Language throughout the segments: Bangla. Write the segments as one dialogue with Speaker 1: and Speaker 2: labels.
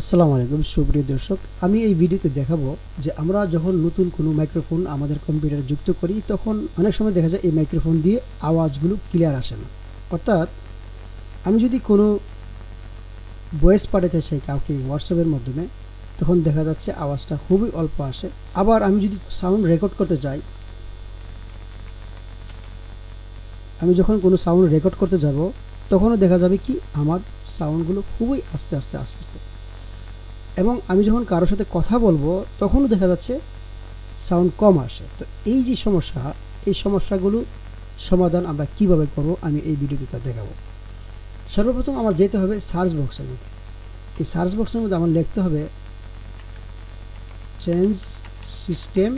Speaker 1: আসসালামু আলাইকুম, সুপ্রিয় দর্শক। আমি এই ভিডিওতে দেখাবো যে আমরা যখন নতুন কোনো মাইক্রোফোন আমাদের কম্পিউটারে যুক্ত করি, তখন অনেক সময় দেখা যায় এই মাইক্রোফোন দিয়ে আওয়াজগুলো ক্লিয়ার আসে না। অর্থাৎ আমি যদি কোনো ভয়েস পাঠাতে চাই কাউকে হোয়াটসঅ্যাপের মাধ্যমে, তখন দেখা যাচ্ছে আওয়াজটা খুবই অল্প আসে। আবার আমি যদি সাউন্ড রেকর্ড করতে যাই, আমি যখন কোনো সাউন্ড রেকর্ড করতে যাব, তখনও দেখা যাবে কি আমার সাউন্ডগুলো খুবই আস্তে আস্তে আস্তে আস্তে। এবং আমি যখন কারোর সাথে কথা বলব, তখনও দেখা যাচ্ছে সাউন্ড কম আসে। তো এই যে সমস্যা, এই সমস্যাগুলো সমাধান আমরা কীভাবে করব, আমি এই ভিডিওতে তা দেখাবো। সর্বপ্রথম আমার যেতে হবে সার্চ বক্সের মধ্যে। এই সার্চ বক্সের মধ্যে আমার লিখতে হবে চেঞ্জ সিস্টেম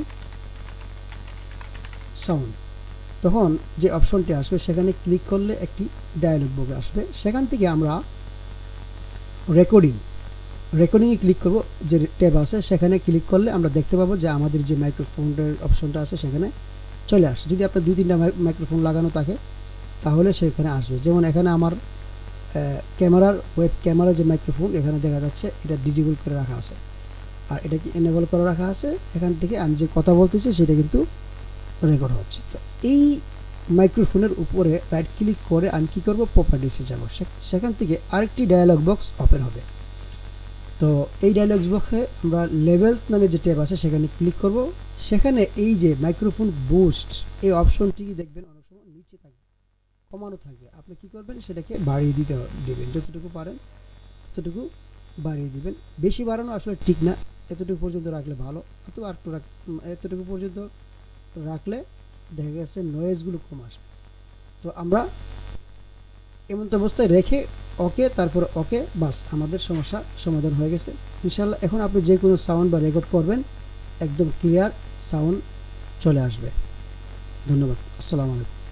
Speaker 1: সাউন্ড তখন যে অপশনটি আসবে, সেখানে ক্লিক করলে একটি ডায়ালগ বক্স আসবে। সেখান থেকে আমরা রেকর্ডিং রেকর্ডিংয়ে ক্লিক করব, যে ট্যাব আছে, সেখানে ক্লিক করলে আমরা দেখতে পাবো যে আমাদের যে মাইক্রোফোনের অপশনটা আছে, সেখানে চলে আসে। যদি আপনার দুই, তিনটা মাইক্রোফোন লাগানো থাকে, তাহলে সেখানে আসবে। যেমন এখানে আমার ক্যামেরার ওয়েব ক্যামেরার যে মাইক্রোফোন এখানে দেখা যাচ্ছে এটা ডিজেবল করে রাখা আছে। আর এটা কি এনেবল করে রাখা আছে? এখান থেকে আমি যে কথা বলতেছি, সেটা কিন্তু রেকর্ড হচ্ছে। তো এই মাইক্রোফোনের উপরে রাইট ক্লিক করে আমি কী করব? প্রপার্টিসে যাব। সেখান থেকে আরেকটি ডায়ালগ বক্স ওপেন হবে। তো এই ডায়লগস বক্সে আমরা লেভেলস নামে যে ট্যাব আছে সেখানে ক্লিক করব। সেখানে এই যে মাইক্রোফোন বুস্ট এই অপশনটি দেখবেন অনেক সময় নিচে থাকবে কমানো থাকবে আপনি কি করবেন? সেটাকে বাড়িয়ে দিতে দেবেন। যতটুকু পারেন ততটুকু বাড়িয়ে দিবেন। বেশি বাড়ানো আসলে ঠিক না। এতটুকু পর্যন্ত রাখলে ভালো। অথবা রাখ এতটুকু পর্যন্ত রাখলে দেখা গেছে নয়েজগুলো কম আসবে। তো আমরা এমন অবস্থায় রেখে ওকে, তারপর ওকে, বাস, আমাদের সমস্যা সমাধান হয়ে গেছে। ইনশাল্লাহ এখন আপনি যে কোনো সাউন্ড বা রেকর্ড করবেন, একদম ক্লিয়ার সাউন্ড চলে আসবে। ধন্যবাদ, আসসালামু আলাইকুম।